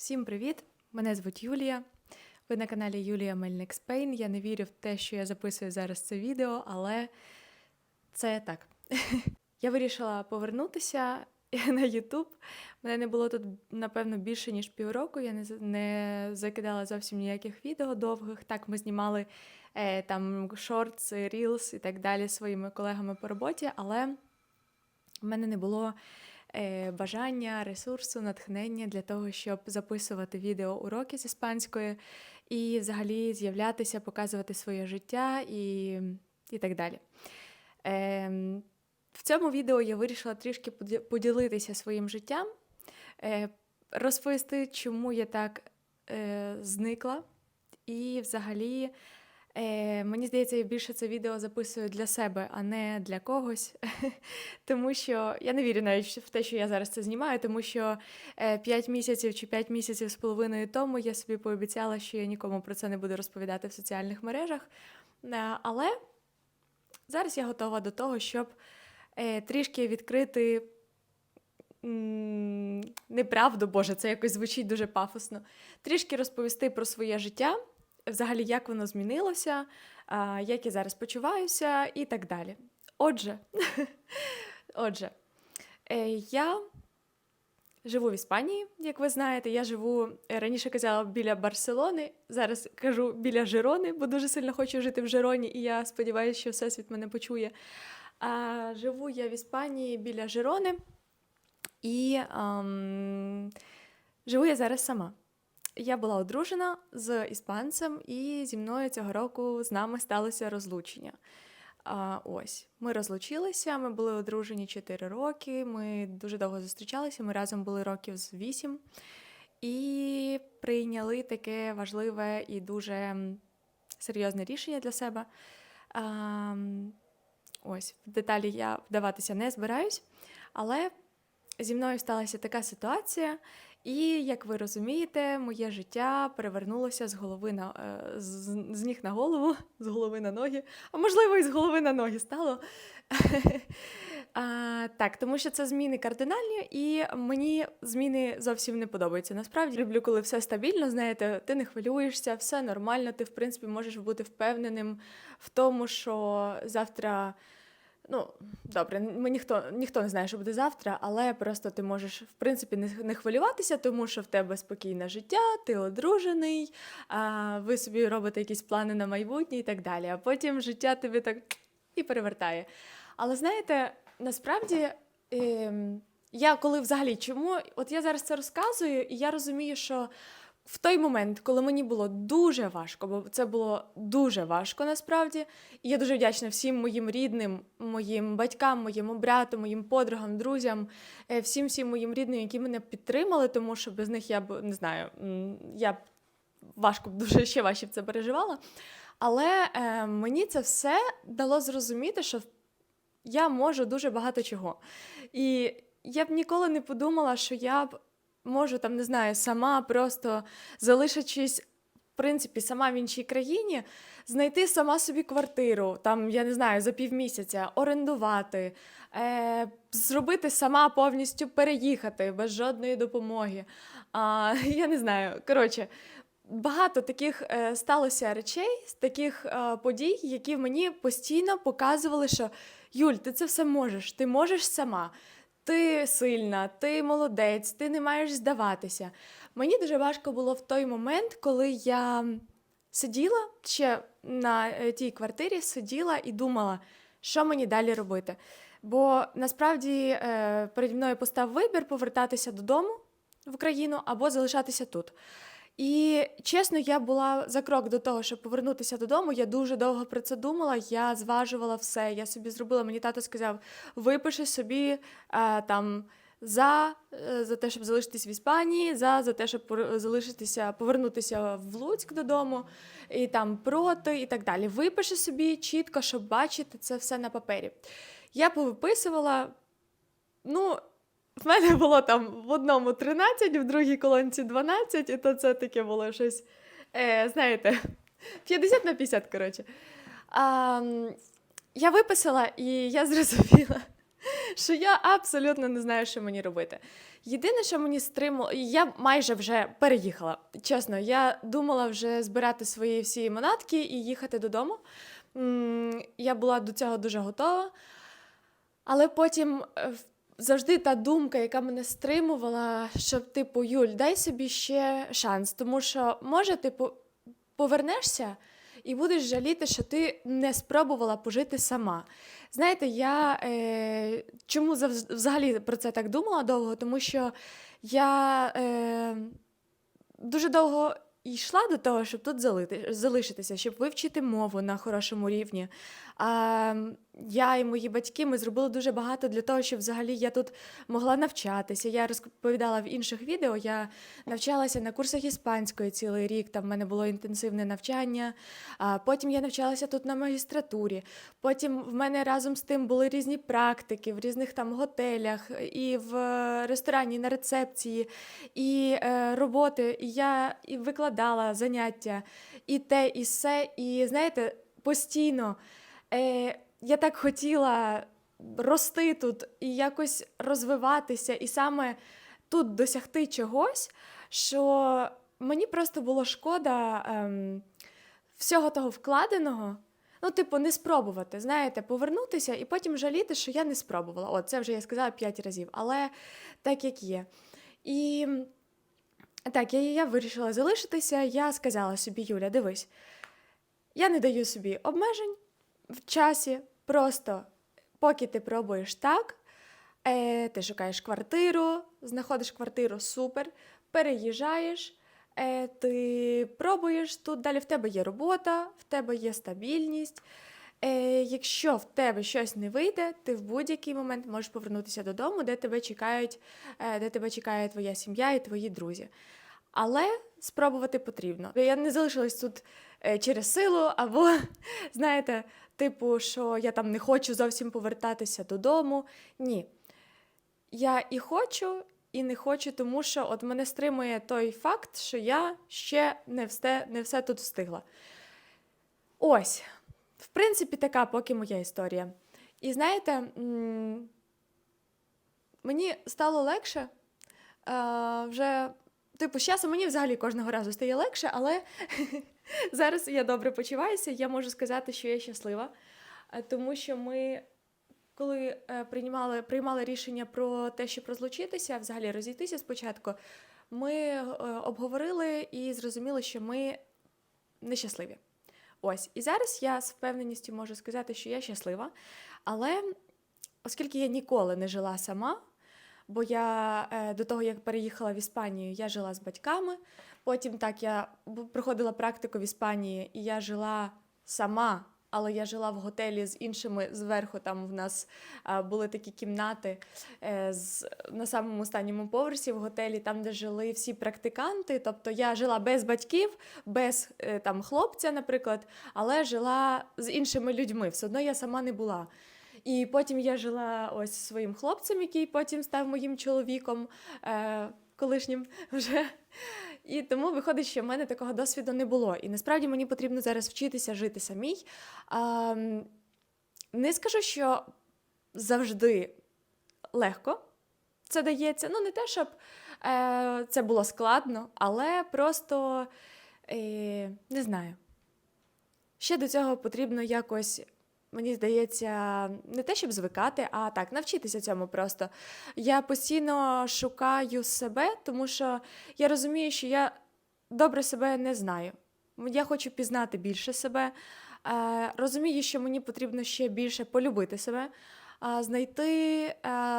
Всім привіт! Мене звуть Юлія. Ви на каналі Юлія Мельник Спейн. Я не вірю в те, що я записую зараз це відео, але це так. Я вирішила повернутися на YouTube. Мене не було тут, напевно, більше ніж півроку. Я не, не закидала зовсім ніяких відео довгих. Так, ми знімали е, там шортс, рілс і так далі своїми колегами по роботі, але в мене не було бажання, ресурсу, натхнення для того, щоб записувати відео уроки з іспанської і взагалі з'являтися, показувати своє життя і, і так далі. Е, в цьому відео я вирішила трішки поділитися своїм життям, е, розповісти, чому я так е, зникла, і взагалі. Е, мені здається, я більше це відео записую для себе, а не для когось. тому що я не вірю навіть в те, що я зараз це знімаю, тому що 5 місяців чи 5 місяців з половиною тому я собі пообіцяла, що я нікому про це не буду розповідати в соціальних мережах. Е, але зараз я готова до того, щоб е, трішки відкрити. Неправду, Боже, це якось звучить дуже пафосно. Трішки розповісти про своє життя, взагалі, як воно змінилося, як я зараз почуваюся і так далі. Отже, отже, е, я живу в Іспанії, як ви знаєте. Я живу е, раніше казала біля Барселони, зараз кажу біля Жирони, бо дуже сильно хочу жити в Жироні, і я сподіваюся, що Всесвіт мене почує. А, живу я в Іспанії біля Жирони, і ам, живу я зараз сама. Я була одружена з іспанцем, і зі мною цього року з нами сталося розлучення. А, ось, ми розлучилися, ми були одружені 4 роки, ми дуже довго зустрічалися, ми разом були років з 8 і прийняли таке важливе і дуже серйозне рішення для себе. А, ось, в деталі я вдаватися не збираюсь, але зі мною сталася така ситуація, і, як ви розумієте, моє життя перевернулося з голови на е, з, з ніг на голову, з голови на ноги, а можливо, і з голови на ноги стало. А, так, тому що це зміни кардинальні, і мені зміни зовсім не подобаються. Насправді люблю, коли все стабільно, знаєте, ти не хвилюєшся, все нормально, ти в принципі можеш бути впевненим в тому, що завтра. Ну, добре, ми ніхто, ніхто не знає, що буде завтра, але просто ти можеш, в принципі, не, хвилюватися, тому що в тебе спокійне життя, ти одружений, а, ви собі робите якісь плани на майбутнє і так далі. А потім життя тобі так і перевертає. Але знаєте, насправді. Ем, я коли взагалі чому, от я зараз це розказую, і я розумію, що в той момент, коли мені було дуже важко, бо це було дуже важко насправді, і я дуже вдячна всім моїм рідним, моїм батькам, моєму брату, моїм подругам, друзям, е, всім всім моїм рідним, які мене підтримали, тому що без них я б не знаю, я б важко б дуже ще важче це переживала. Але е, мені це все дало зрозуміти, що я можу дуже багато чого. І я б ніколи не подумала, що я б можу там, не знаю, сама просто залишившись. В принципі, сама в іншій країні, знайти сама собі квартиру, там, я не знаю, за півмісяця, орендувати, е, зробити сама повністю переїхати без жодної допомоги. А, я не знаю. Коротше, багато таких е, сталося речей, таких е, подій, які мені постійно показували, що Юль, ти це все можеш, ти можеш сама. Ти сильна, ти молодець, ти не маєш здаватися. Мені дуже важко було в той момент, коли я сиділа ще на е, тій квартирі, сиділа і думала, що мені далі робити. Бо насправді е, переді мною постав вибір повертатися додому в Україну або залишатися тут. І чесно, я була за крок до того, щоб повернутися додому. Я дуже довго про це думала. Я зважувала все. Я собі зробила. Мені тато сказав: випиши собі е, там за, е, за те, щоб залишитись в Іспанії, за, за те, щоб залишитися, повернутися в Луцьк додому, і там проти, і так далі. Випиши собі чітко, щоб бачити це все на папері. Я повиписувала. Ну, в мене було там в одному 13, в другій колонці 12, і то це таке було щось, е, знаєте, 50 на 50, коротше. А, я виписала, і я зрозуміла, що я абсолютно не знаю, що мені робити. Єдине, що мені стримало, я майже вже переїхала. Чесно, я думала вже збирати свої всі манатки і їхати додому. Я була до цього дуже готова. Але потім е, завжди та думка, яка мене стримувала, щоб, типу, Юль, дай собі ще шанс, тому що, може, типу, повернешся і будеш жаліти, що ти не спробувала пожити сама. Знаєте, я е, чому взагалі про це так думала довго? Тому що я е, дуже довго йшла до того, щоб тут залити, залишитися, щоб вивчити мову на хорошому рівні. А, я і мої батьки ми зробили дуже багато для того, щоб взагалі я тут могла навчатися. Я розповідала в інших відео. Я навчалася на курсах іспанської цілий рік. Там в мене було інтенсивне навчання. А потім я навчалася тут на магістратурі. Потім в мене разом з тим були різні практики в різних там готелях, і в е, ресторані, на рецепції, і е, роботи. І я і викладала заняття, і те, і все. І знаєте, постійно е, я так хотіла рости тут і якось розвиватися, і саме тут досягти чогось, що мені просто було шкода ем, всього того вкладеного. Ну, типу, не спробувати, знаєте, повернутися і потім жаліти, що я не спробувала. От, це вже я сказала п'ять разів, але так як є. І так, я, я вирішила залишитися. Я сказала собі, Юля, дивись, я не даю собі обмежень в часі, просто поки ти пробуєш так, е, ти шукаєш квартиру, знаходиш квартиру, супер, переїжджаєш, е, ти пробуєш тут, далі в тебе є робота, в тебе є стабільність. Е, якщо в тебе щось не вийде, ти в будь-який момент можеш повернутися додому, де тебе чекають, е, де тебе чекає твоя сім'я і твої друзі. Але спробувати потрібно. Я не залишилась тут е, через силу, або, знаєте, типу, що я там не хочу зовсім повертатися додому. Ні. Я і хочу, і не хочу, тому що от мене стримує той факт, що я ще не все, не все тут встигла. Ось, в принципі, така поки моя історія. І знаєте, мені стало легше. Е, вже, типу, з часом мені взагалі кожного разу стає легше, але зараз я добре почуваюся. Я можу сказати, що я щаслива, Е, тому що ми, коли е, приймали, приймали рішення про те, щоб розлучитися, взагалі розійтися спочатку, ми е, обговорили і зрозуміли, що ми нещасливі. Ось, і зараз я з впевненістю можу сказати, що я щаслива. Але оскільки я ніколи не жила сама, бо я е, до того, як переїхала в Іспанію, я жила з батьками. Потім так я проходила практику в Іспанії, і я жила сама, але я жила в готелі з іншими зверху. Там в нас були такі кімнати е, з, на самому останньому поверсі в готелі, там, де жили всі практиканти. Тобто я жила без батьків, без е, там хлопця, наприклад, але жила з іншими людьми. Все одно я сама не була. І потім я жила ось своїм хлопцем, який потім став моїм чоловіком, е, колишнім вже. І тому виходить, що в мене такого досвіду не було. І насправді мені потрібно зараз вчитися жити самій. А, не скажу, що завжди легко це дається. Ну, не те, щоб е, це було складно, але просто е, не знаю. Ще до цього потрібно якось, мені здається, не те, щоб звикати, а так, навчитися цьому просто. Я постійно шукаю себе, тому що я розумію, що я добре себе не знаю. Я хочу пізнати більше себе. Е, розумію, що мені потрібно ще більше полюбити себе, знайти е,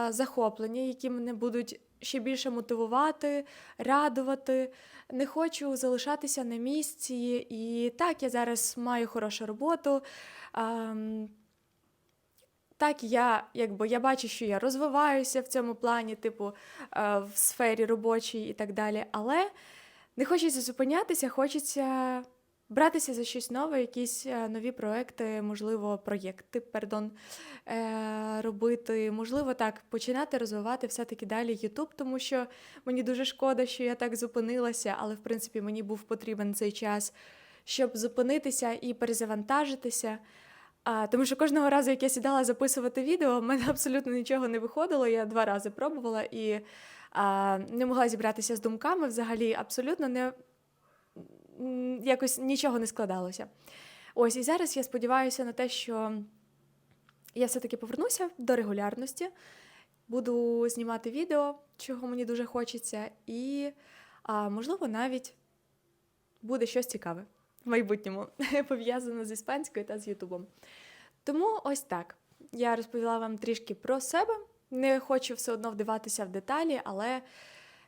захоплення, які мене будуть ще більше мотивувати, радувати. Не хочу залишатися на місці. І так, я зараз маю хорошу роботу. Ем, так, я якби я бачу, що я розвиваюся в цьому плані, типу е, в сфері робочій і так далі. Але не хочеться зупинятися, хочеться братися за щось нове, якісь е, нові проекти, можливо, проєкти, пардон, е, робити. Можливо, так, починати розвивати все-таки далі YouTube, тому що мені дуже шкода, що я так зупинилася, але в принципі мені був потрібен цей час, щоб зупинитися і перезавантажитися. А, тому що кожного разу, як я сідала записувати відео, в мене абсолютно нічого не виходило. Я два рази пробувала і а, не могла зібратися з думками. Взагалі, абсолютно не якось нічого не складалося. Ось і зараз я сподіваюся на те, що я все-таки повернуся до регулярності, буду знімати відео, чого мені дуже хочеться, і а, можливо навіть буде щось цікаве в майбутньому, пов'язане з іспанською та з Ютубом. Тому ось так. Я розповіла вам трішки про себе. Не хочу все одно вдаватися в деталі, але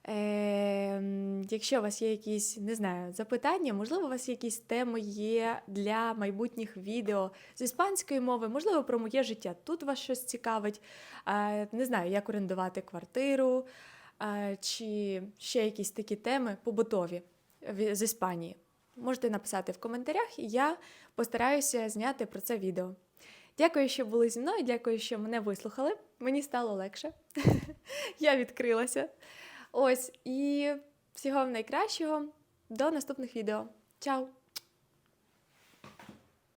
е, якщо у вас є якісь, не знаю, запитання, можливо, у вас якісь теми є для майбутніх відео з іспанської мови, можливо, про моє життя. Тут вас щось цікавить. Е, не знаю, як орендувати квартиру, е, чи ще якісь такі теми побутові з Іспанії. Можете написати в коментарях, і я постараюся зняти про це відео. Дякую, що були зі мною, дякую, що мене вислухали. Мені стало легше. я відкрилася. Ось, і всього найкращого. До наступних відео. Чао!